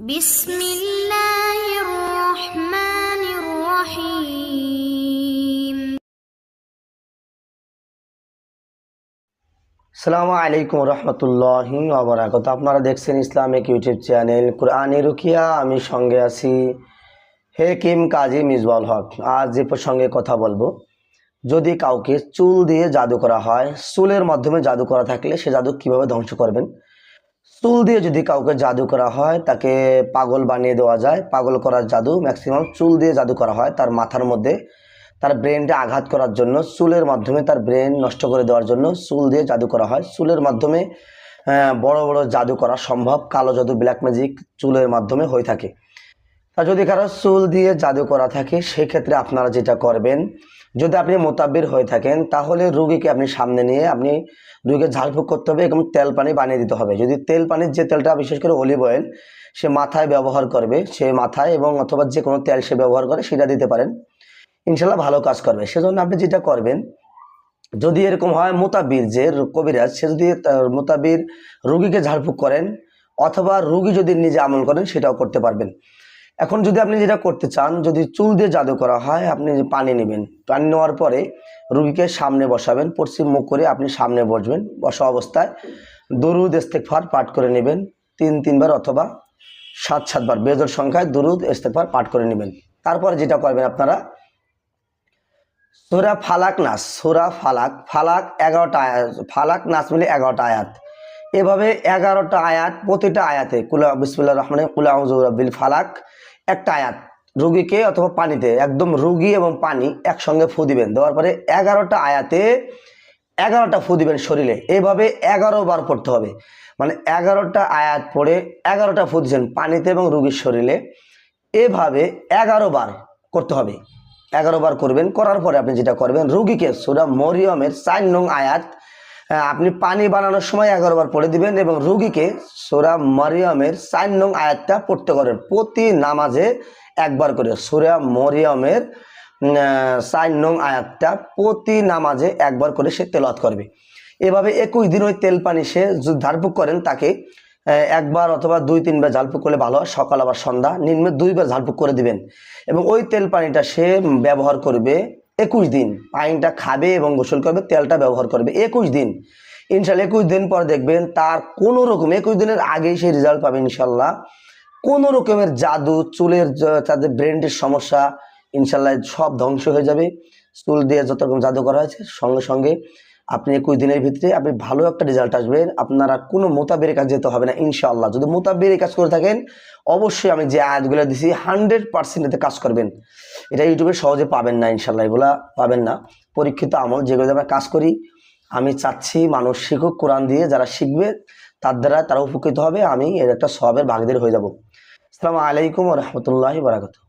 بسم الله الرحمن الرحيم সালামু আলাইকুম রহমতুল্লাহি আবরাকাত আপনারা দেখছেন ইসলামিক ইউটিউব চ্যানেল কোরআনি রুকিয়া আমি সঙ্গে আছি হে কিম কাজী মিজবাল হক আজ যে প্রসঙ্গে কথা বলবো যদি কাউকে চুল দিয়ে জাদু করা হয় চুলের মাধ্যমে জাদু করা থাকলে সে জাদু কিভাবে ধ্বংস করবেন চুল দিয়ে যদি কাউকে জাদু করা হয়, তাকে পাগল বানিয়ে দেওয়া যায়। পাগল করার জাদু ম্যাক্সিমাম চুল দিয়ে জাদু করা হয় তার মাথার মধ্যে। তার ব্রেনটা আঘাত করার জন্য, চুলের মাধ্যমে তার ব্রেন নষ্ট করে দেওয়ার জন্য চুল দিয়ে জাদু করা হয়। চুলের মাধ্যমে বড় বড় জাদু করা সম্ভব। কালো জাদু ব্ল্যাক ম্যাজিক চুলের মাধ্যমে হয়ে থাকে। তা যদি কারও চুল দিয়ে জাদু করা থাকে, সেক্ষেত্রে আপনারা যেটা করবেন, যদি আপনি মোতাব্বির হয়ে থাকেন, তাহলে রুগীকে আপনি সামনে নিয়ে আপনি রুগীকে ঝাড়ফুঁক করতে হবে এবং তেল পানি বানিয়ে দিতে হবে। যদি তেল পানির যে তেলটা, বিশেষ করে অলিভ অয়েল সে মাথায় ব্যবহার করবে, সে মাথায় এবং অথবা যে কোনো তেল সে ব্যবহার করে, সেটা দিতে পারেন। ইনশাল্লাহ ভালো কাজ করবে। সেজন্য আপনি যেটা করবেন, যদি এরকম হয় মোতাবির যে কবিরাজ, সে যদি মোতাবির রুগীকে ঝাড়ফুঁক করেন, অথবা রুগী যদি নিজে আমল করেন, সেটাও করতে পারবেন। এখন যদি আপনি যেটা করতে চান, যদি চুল দিয়ে জাদু করা হয়, আপনি পানি নেবেন, পানি নেওয়ার পরে রুগীকে সামনে বসাবেন, পশ্চিম মুখ করে আপনি সামনে বসবেন, বসা অবস্থায় দরুদ ইস্তেকফার পাঠ করে নেবেন, তিন, তিনবার অথবা সাত, সাতবার, বেজর সংখ্যায় দরুদ ইস্তেকফার পাঠ করে নেবেন। তারপরে যেটা করবেন আপনারা, সুরা ফালাক নাস সুরা ফালাক ফালাক এগারোটা আয়াত, ফালাক নাস মিলে এগারোটা আয়াত। এভাবে এগারোটা আয়াত, প্রতিটা আয়াতে, কুলা বিসমুল্লাহ রহমানে কুলা বিল ফালাক একটা আয়াত। রুগীকে অথবা পানিতে, একদম রুগী এবং পানি একসঙ্গে ফু দিবেন। দেওয়ার পরে এগারোটা আয়াতে এগারোটা ফু দিবেন শরীরে। এভাবে এগারো বার পড়তে হবে। মানে এগারোটা আয়াত পড়ে এগারোটা ফু দিচ্ছেন পানিতে এবং রুগীর শরীরে। এভাবে এগারো বার করতে হবে। এগারো বার করবেন, করার পরে আপনি যেটা করবেন, রুগীকে সুরা মরিয়মের চার নং আয়াত আপনি পানি বানানোর সময় বার পড়ে দিবেন এবং রুগীকে সোরা মরিয়মের চার নং আয়াতটা পড়তে করেন। প্রতি নামাজে একবার করে সোরা মরিয়মের চার নং আয়াতটা প্রতি নামাজে একবার করে সে তেলাওয়াত করবে। এভাবে একুশ দিন ওই তেল পানি সে ধারপুক করেন, তাকে একবার অথবা দুই তিনবার ঝালপুক করলে ভালো হয়, সকাল আবার সন্ধ্যা, নিম্নে দুইবার ঝালপুক করে দিবেন। এবং ওই তেল পানিটা সে ব্যবহার করবে একুশ দিন। পাইনটা খাবে এবং গোসল করবে, তেলটা ব্যবহার করবে। একুশ দিন। ইনশাল্লাহ একুশ দিন পর দেখবেন তার কোনো রকম, একুশ দিনের আগেই সেই রেজাল্ট পাবে ইনশাল্লাহ। কোনো রকমের জাদু, চুলের তাদের ব্রেনটির সমস্যা ইনশাল্লাহ সব ধ্বংস হয়ে যাবে। চুল দিয়ে যত রকম জাদু করা হয়েছে, সঙ্গে সঙ্গে আপনি একুশ দিনের ভিতরে আপনি ভালো একটা রেজাল্ট আসবেন, আপনারা কোনো মোতাবের কাজ যেতে হবে না, ইনশাআল্লাহ। যদি মোতাবের কাজ করে থাকেন, অবশ্যই আমি যে আয়াতগুলো দিছি হান্ড্রেড পার্সেন্ট এতে কাজ করবেন। এটা ইউটিউবে সহজে পাবেন না ইনশাল্লাহ এগুলা পাবেন না। পরীক্ষিত আমল, যেগুলো আমরা কাজ করি, আমি চাচ্ছি মানুষ শিখুক কোরআন দিয়ে, যারা শিখবে, তার দ্বারা তারা উপকৃত হবে, আমি এর একটা সবের ভাগদের হয়ে যাব। আসসালামু আলাইকুম রহমতুল্লাহ বারাকাতু